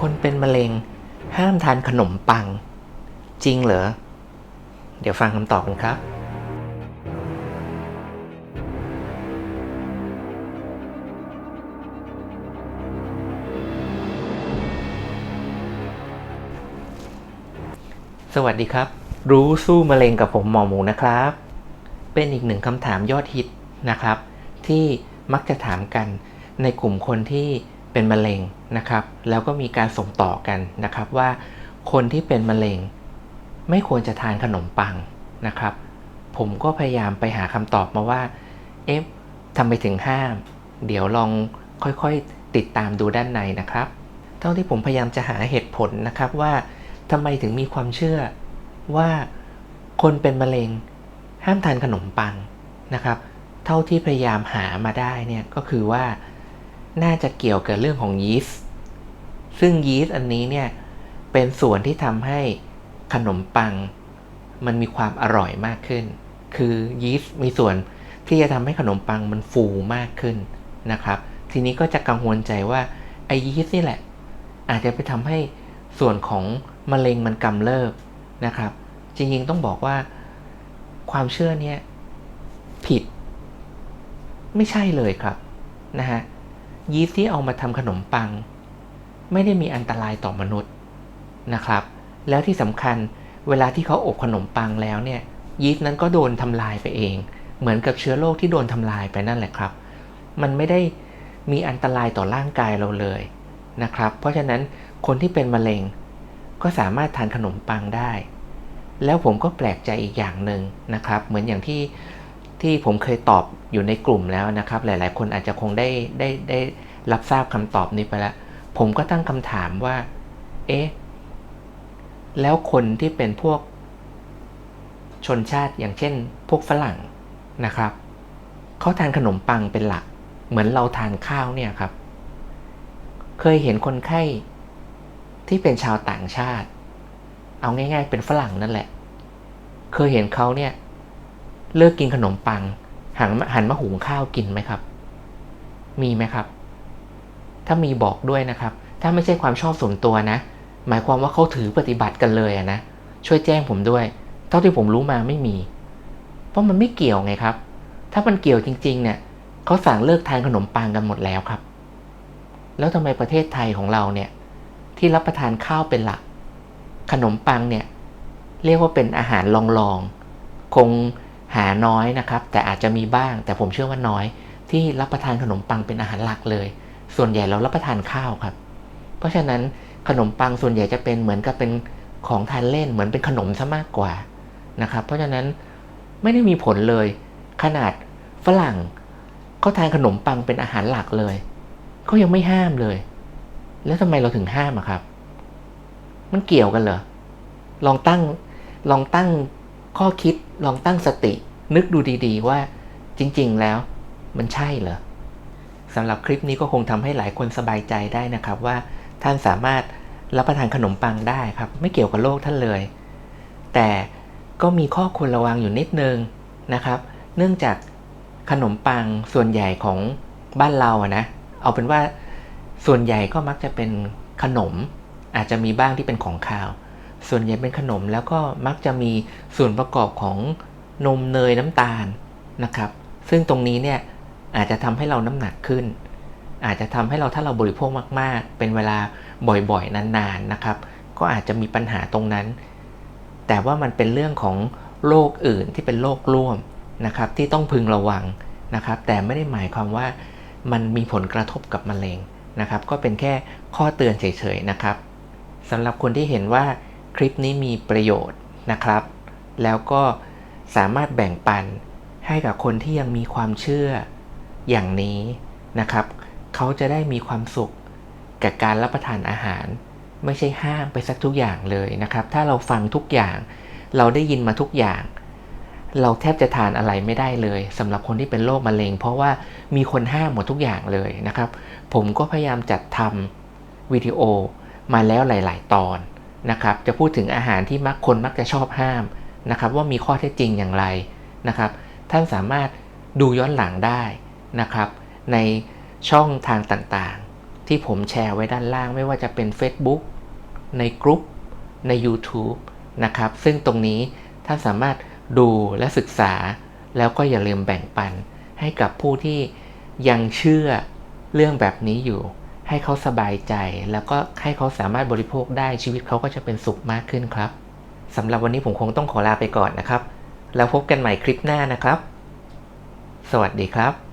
คนเป็นมะเร็ง ห้ามทานขนมปัง จริงเหรอ เดี๋ยวฟังคำตอบกันครับ สวัสดีครับ รู้สู้มะเร็งกับผมหมอหมูนะครับ เป็นอีกหนึ่งคำถามยอดฮิตนะครับ ที่มักจะถามกันในกลุ่มคนที่ เป็นมะเร็งนะครับ แล้วก็มีการส่งต่อกันนะครับว่าคนที่เป็นมะเร็ง ไม่ควรจะทานขนมปังนะครับ ผมก็พยายามไปหาคำตอบมาว่า เอ๊ะทำไมถึงห้าม เดี๋ยวลองค่อยๆติดตามดูด้านในนะครับ เท่าที่ผมพยายามจะหาเหตุผลนะครับว่าทำไมถึงมีความเชื่อว่าคนเป็นมะเร็ง ห้ามทานขนมปังนะครับ เท่าที่พยายามหามาได้เนี่ยก็คือว่า น่าจะเกี่ยวกับเรื่องของยีสต์ซึ่งยีสต์อันนี้เนี่ยเป็นส่วนที่ทำให้ขนมปัง มันมีความอร่อยมากขึ้น คือยีสต์มีส่วนที่จะทำให้ขนมปังมันฟูมากขึ้นนะครับ ทีนี้ก็จะกังวลใจว่าไอยีสต์นี่แหละ อาจจะไปทำให้ส่วนของมะเร็งมันกำเริบนะครับ จริงๆต้องบอกว่าความเชื่อเนี้ยผิด ไม่ใช่เลยครับนะฮะ ยีสต์ที่เอามาทำขนมปัง ไม่ได้มีอันตรายต่อมนุษย์นะครับ แล้วที่สำคัญเวลาที่เขาอบขนมปังแล้วเนี่ยยีสต์นั้นก็โดนทำลายไปเอง เหมือนกับเชื้อโรคที่โดนทำลายไปนั่นแหละครับ มันไม่ได้มีอันตรายต่อร่างกายเราเลยนะครับ เพราะฉะนั้นคนที่เป็นมะเร็งก็สามารถทานขนมปังได้ แล้วผมก็แปลกใจอีกอย่างหนึ่งนะครับ เหมือนอย่างที่ ที่ผมเคยตอบอยู่ในกลุ่มแล้วนะครับ หลาย ๆ คนอาจจะคงได้ได้ได้รับทราบคำตอบนี้ไปแล้ว ผมก็ตั้งคำถามว่า เอ๊ะ แล้วคนที่เป็นพวกชนชาติอย่างเช่น พวกฝรั่งนะครับ เขาทานขนมปังเป็นหลัก เหมือนเราทานข้าวเนี่ยครับ เคยเห็นคนไข้ที่เป็นชาวต่างชาติ เอาง่าย ๆ เป็นฝรั่งนั่นแหละ เคยเห็นเขาเนี่ย เลิกกินขนมปัง หันหันมาหุงข้าวกินไหมครับ มีไหมครับ ถ้ามีบอกด้วยนะครับ ถ้าไม่ใช่ความชอบส่วนตัวนะ หมายความว่าเขาถือปฏิบัติกันเลยนะ ช่วยแจ้งผมด้วย เท่าที่ผมรู้มาไม่มี เพราะมันไม่เกี่ยวไงครับ ถ้ามันเกี่ยวจริง ๆ เนี่ยเขาสั่งเลิกทานขนมปังกันหมดแล้วครับ แล้วทำไมประเทศไทยของเราเนี่ย ที่รับประทานข้าวเป็นหลัก ขนมปังเนี่ย เรียกว่าเป็นอาหารลองๆคง หาน้อยนะครับ แต่อาจจะมีบ้าง แต่ผมเชื่อว่าน้อย ที่รับประทานขนมปังเป็นอาหารหลักเลย ส่วนใหญ่เรารับประทานข้าวครับ เพราะฉะนั้นขนมปังส่วนใหญ่จะเป็นเหมือนกับเป็นของทานเล่นเหมือนเป็นขนมซะมากกว่านะครับ เพราะฉะนั้นไม่ได้มีผลเลย ขนาดฝรั่งเขาทานขนมปังเป็นอาหารหลักเลยเขายังไม่ห้ามเลย แล้วทำไมเราถึงห้ามอะครับ มันเกี่ยวกันเหรอลองตั้งลองตั้ง ข้อคิดลองตั้งสติ นึกดูดีๆ ว่าจริงๆแล้วมันใช่เหรอสำหรับคลิปนี้ก็คงทำให้หลายคนสบายใจได้นะครับว่าท่านสามารถรับประทานขนมปังได้ครับ ไม่เกี่ยวกับโรคท่านเลย แต่ก็มีข้อควรระวังอยู่นิดนึงนะครับ เนื่องจากขนมปังส่วนใหญ่ของบ้านเราอะนะ เอาเป็นว่าส่วนใหญ่ก็มักจะเป็นขนม อาจจะมีบ้างที่เป็นของคาว ส่วนใหญ่เป็นขนมแล้วก็มักจะมีส่วนประกอบของนมเนยน้ำตาลนะครับ ซึ่งตรงนี้เนี่ยอาจจะทำให้เราน้ำหนักขึ้น อาจจะทำให้เราถ้าเราบริโภคมาก ๆ เป็นเวลาบ่อยๆ นานๆนะครับ ก็อาจจะมีปัญหาตรงนั้น แต่ว่ามันเป็นเรื่องของโรคอื่นที่เป็นโรคร่วมนะครับที่ต้องพึงระวังนะครับ แต่ไม่ได้หมายความว่ามันมีผลกระทบกับมะเร็งนะครับ ก็เป็นแค่ข้อเตือนเฉยๆนะครับสำหรับคนที่เห็นว่า คลิปนี้มีประโยชน์นะครับ แล้วก็สามารถแบ่งปันให้กับคนที่ยังมีความเชื่ออย่างนี้นะครับ เขาจะได้มีความสุขกับการรับประทานอาหาร ไม่ใช่ห้ามไปสักทุกอย่างเลยนะครับ ถ้าเราฟังทุกอย่าง เราได้ยินมาทุกอย่าง เราแทบจะทานอะไรไม่ได้เลยสำหรับคนที่เป็นโรคมะเร็ง เพราะว่ามีคนห้ามหมดทุกอย่างเลยนะครับ ผมก็พยายามจัดทำวิดีโอมาแล้วหลาย ๆ ตอน นะครับจะพูดถึงอาหารที่มักคนมักจะชอบห้ามนะครับว่ามีข้อเท็จจริงอย่างไรนะครับท่านสามารถดูย้อนหลังได้นะครับในช่องทางต่างๆ ที่ผมแชร์ไว้ด้านล่างไม่ว่าจะเป็น Facebook ในกลุ่มใน YouTube นะครับซึ่งตรงนี้ท่านสามารถดูและศึกษา แล้วก็อย่าลืมแบ่งปันให้กับผู้ที่ยังเชื่อเรื่องแบบนี้อยู่ ให้เขาสบายใจ แล้วก็ให้เขาสามารถบริโภคได้ชีวิตเขาก็จะเป็นสุขมากขึ้นครับสำหรับวันนี้ผมคงต้องขอลาไปก่อนนะครับ แล้วพบกันใหม่คลิปหน้านะครับ สวัสดีครับ